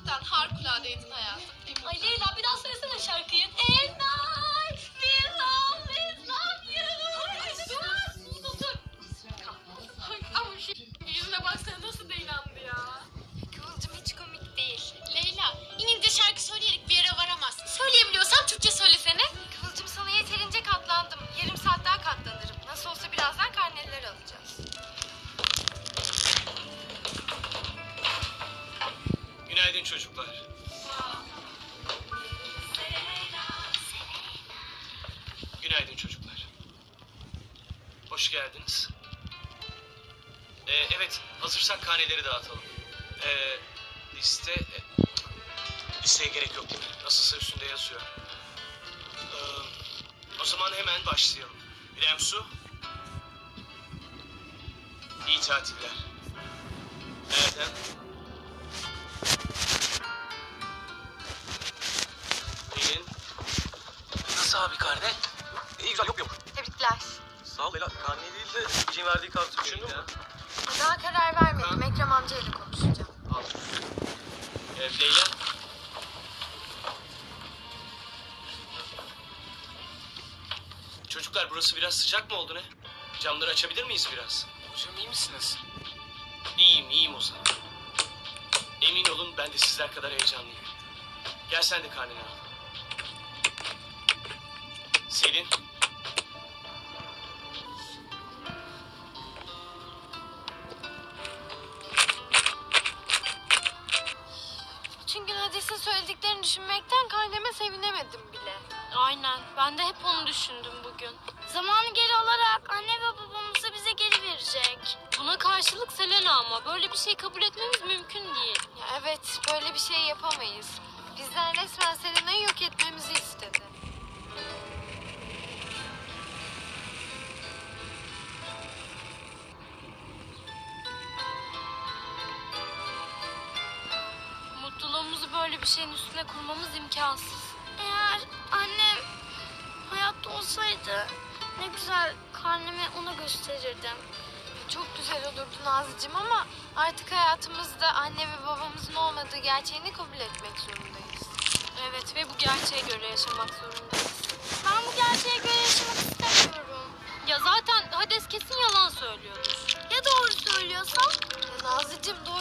Cidden harikuladeydin hayatım. Ay Leyla bir daha söylesene şarkıyı. And çocuklar. Günaydın çocuklar. Hoş geldiniz. Ee, evet, hazırsak karneleri dağıtalım. Ee, liste... e, listeye gerek yok değil mi? Nasılsa üstünde yazıyor. Ee, o zaman hemen başlayalım. İrem Su. İyi tatiller. Erdem. Abi karne? İyi güzel yok yok. Tebrikler. Sağ ol Leyla. Karne değil de Gece'nin verdiği kartı düşündün mü? Daha karar vermedim. Ekrem amcayla konuşacağım. Al. Ee, Leyla. Çocuklar burası biraz sıcak mı oldu ne? Camları açabilir miyiz biraz? Hocam iyi misiniz? İyiyim iyiyim o zaman. Emin olun ben de sizler kadar heyecanlıyım. Gel sen de karneni al. Selin. Bütün gün Hades'in söylediklerini düşünmekten karneme sevinemedim bile. Aynen. Ben de hep onu düşündüm bugün. Zamanı geri alarak anne ve babamızı bize geri verecek. Buna karşılık Selena ama böyle bir şey kabul etmemiz mümkün değil. Ya evet böyle bir şey yapamayız. Bizden resmen Selena'yı yok etmemizi istedi. Böyle bir şeyin üstüne kurmamız imkansız. Eğer annem hayatta olsaydı ne güzel karnemi ona gösterirdim. Çok güzel olurdu Nazlıcığım ama artık hayatımızda anne ve babamızın olmadığı gerçeğini kabul etmek zorundayız. Evet ve bu gerçeğe göre yaşamak zorundayız. Ben bu gerçeğe göre yaşamak istemiyorum. Ya zaten Hades kesin yalan söylüyordur. Ya doğru söylüyorsam? Ya Nazlıcığım doğru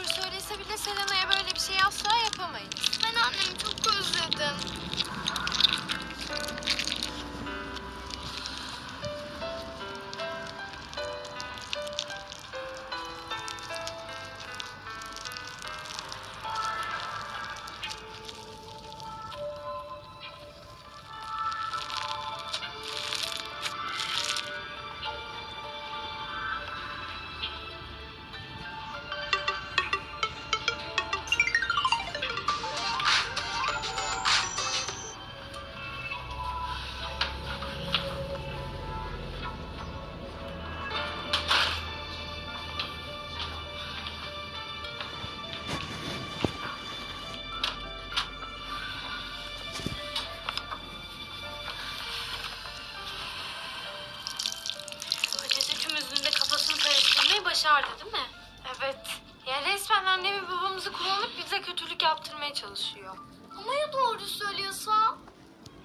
Evet. Ya resmen anne ve babamızı kullanıp bize kötülük yaptırmaya çalışıyor. Ama ya doğru söylüyorsa?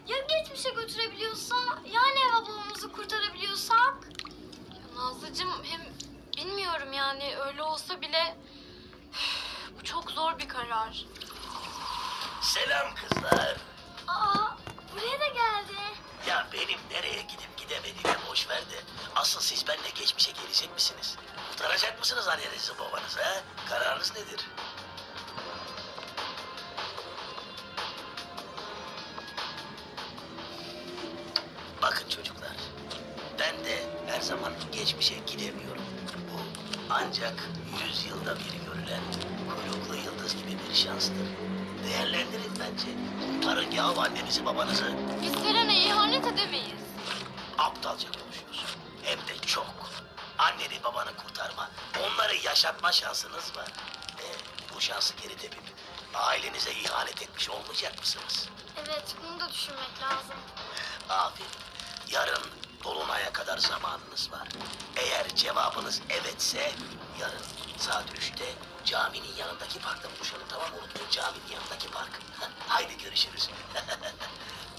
Ya geçmişe götürebiliyorsa? Ya anne ve babamızı kurtarabiliyorsak? Ya Nazlıcığım hem bilmiyorum yani öyle olsa bile bu çok zor bir karar. Selam kızlar. Aa buraya da geldi. Ya benim nereye gidip gidemediğimi boş ver de. Asıl siz benimle geçmişe gelecek misiniz? Kurtaracak mısınız annenizi babanızı ha? Kararınız nedir? Bakın çocuklar. Ben de her zaman geçmişe gidemiyorum. Bu ancak yüz yılda bir görülen kuyruklu yıldız gibi bir şanstır. Değerlendirin bence. Kurtarın yahu annenizi babanızı. Biz Selena'ya ihanet edemeyiz. Aptalca konuşuyorsun. Hem de çok. Anneni babanı kurtarma, onları yaşatma şansınız var. E, bu şansı geri tepip ailenize ihanet etmiş olmayacak mısınız? Evet bunu da düşünmek lazım. Aferin. Yarın dolunaya kadar zamanınız var. Eğer cevabınız evetse yarın saat üçte caminin yanındaki parkta buluşalım tamam mı? Unutmayın caminin yanındaki park. Haydi görüşürüz.